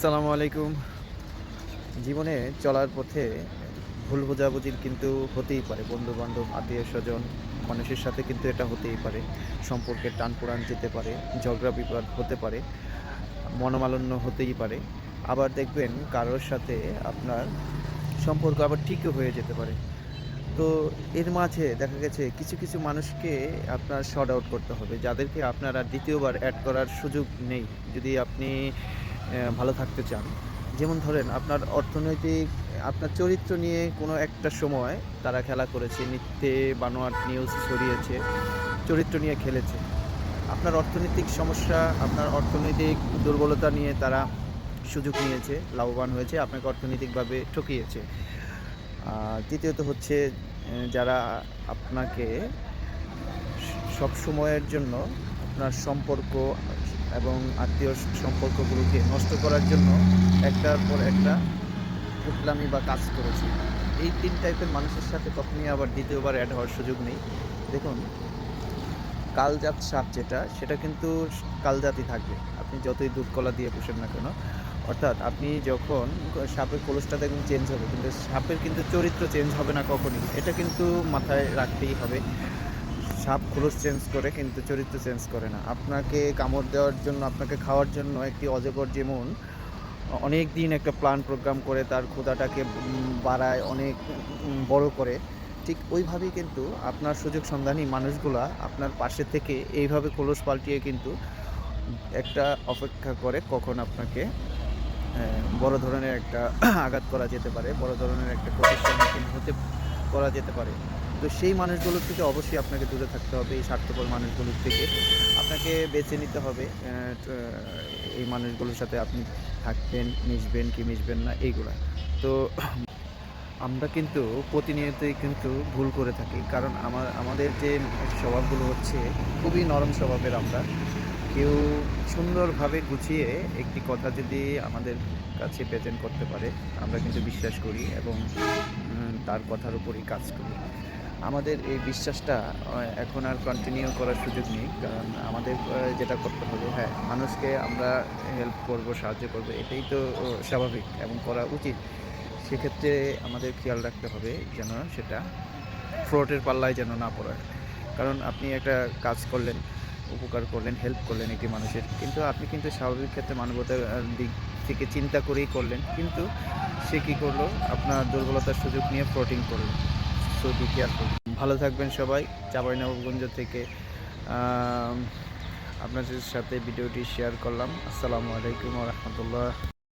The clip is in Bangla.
আসসালামু আলাইকুম। জীবনে চলার পথে ভুল বোঝাবুঝির কিন্তু হতেই পারে। বন্ধু বান্ধব আত্মীয় স্বজন, মানুষের সাথে কিন্তু এটা হতেই পারে। সম্পর্কের টান পোড়ান যেতে পারে, ঝগড়া বিবাদ হতে পারে, মনোমালন্য হতেই পারে। আবার দেখবেন কারোর সাথে আপনার সম্পর্ক আবার ঠিকও হয়ে যেতে পারে। তো এর মাঝে দেখা গেছে কিছু কিছু মানুষকে আপনার শর্ট আউট করতে হবে। যাদেরকে আপনার দ্বিতীয়বার অ্যাড করার সুযোগ নেই। যদি আপনি ভালো থাকতে চান। যেমন ধরেন আপনার অর্থনৈতিক, আপনার চরিত্র নিয়ে কোনো একটা সময় তারা খেলা করেছে মিথ্যে বানোয়াট নিউজ ছড়িয়েছে, চরিত্র নিয়ে খেলেছে। আপনার অর্থনৈতিক সমস্যা, আপনার অর্থনৈতিক দুর্বলতা নিয়ে তারা সুযোগ নিয়েছে, লাভবান হয়েছে, আপনাকে অর্থনৈতিকভাবে ঠকিয়েছে। দ্বিতীয়ত হচ্ছে যারা আপনাকে সব সময়ের জন্য আপনার সম্পর্ক এবং আত্মীয় সম্পর্কগুলোকে নষ্ট করার জন্য একটার পর একটা উকলামি বা কাজ করেছে। এই তিন টাইপের মানুষের সাথে কখনই আবার দ্বিতীয়বার অ্যাড হওয়ার সুযোগ নেই। দেখুন, কালজাত সাপ যেটা, সেটা কিন্তু কালজাতই থাকবে। আপনি যতই দুধ কলা দিয়ে পুষেন না কেন, অর্থাৎ আপনি যখন সাপের কলসটা দেখবেন চেঞ্জ হবে, কিন্তু সাপের কিন্তু চরিত্র চেঞ্জ হবে না কখনই। এটা কিন্তু মাথায় রাখতেই হবে। সাপ খোলস চেঞ্জ করে কিন্তু চরিত্র চেঞ্জ করে না। আপনাকে কামড় দেওয়ার জন্য, আপনাকে খাওয়ার জন্য একটি অজগর যেমন, অনেক দিন একটা প্ল্যান প্রোগ্রাম করে তার ক্ষুদাটাকে বাড়ায়, অনেক বড় করে। ঠিক ওইভাবেই কিন্তু আপনার সুযোগ সন্ধানী মানুষগুলা আপনার পাশে থেকে এইভাবে কলস পাল্টিয়ে কিন্তু একটা অপেক্ষা করে কখন আপনাকে বড় ধরনের একটা আঘাত করা যেতে পারে, বড় ধরনের একটা ক্ষতির সম্মুখীন হতে, করা যেতে পারে। তো সেই মানুষগুলোর থেকে অবশ্যই আপনাকে দূরে থাকতে হবে, এই স্বার্থপর মানুষগুলোর থেকে। আপনাকে বেছে নিতে হবে এই মানুষগুলোর সাথে আপনি থাকবেন, মিশবেন কি মিশবেন না, এইগুলা। তো আমরা কিন্তু প্রতিনিয়তই কিন্তু ভুল করে থাকি, কারণ আমার, আমাদের যে স্বভাবগুলো হচ্ছে খুবই নরম স্বভাবের আমরা। কেউ সুন্দরভাবে গুছিয়ে একটি কথা যদি আমাদের কাছে প্রেজেন্ট করতে পারে, আমরা কিন্তু বিশ্বাস করি এবং তার কথার উপরই কাজ করি। আমাদের এই বিশ্বাসটা এখন আর কন্টিনিউ করার সুযোগ নেই। কারণ আমাদের যেটা করতে হবে হ্যাঁ মানুষকে আমরা হেল্প করব, সাহায্য করব, এটাই তো স্বাভাবিক এবং করা উচিত। সেক্ষেত্রে আমাদের খেয়াল রাখতে হবে যেন সেটা ফ্রডের পাল্লায় যেন না পড়ে। কারণ আপনি একটা কাজ করলেন, উপকার করলেন হেল্প করলেন একটি মানুষের, কিন্তু আপনি কিন্তু স্বাভাবিক ক্ষেত্রে মানবতার দিক থেকে চিন্তা করেই করলেন, কিন্তু সে কী করল? আপনার দুর্বলতার সুযোগ নিয়ে ফ্রটিং করল। সো বি কেয়ারফুল ভালো থাকবেন সবাই চাঁপাইনবাবগঞ্জ থেকে। আপনাদের সাথে ভিডিওটি শেয়ার করলাম। আসসালামু আলাইকুম রহমতুল্লাহ।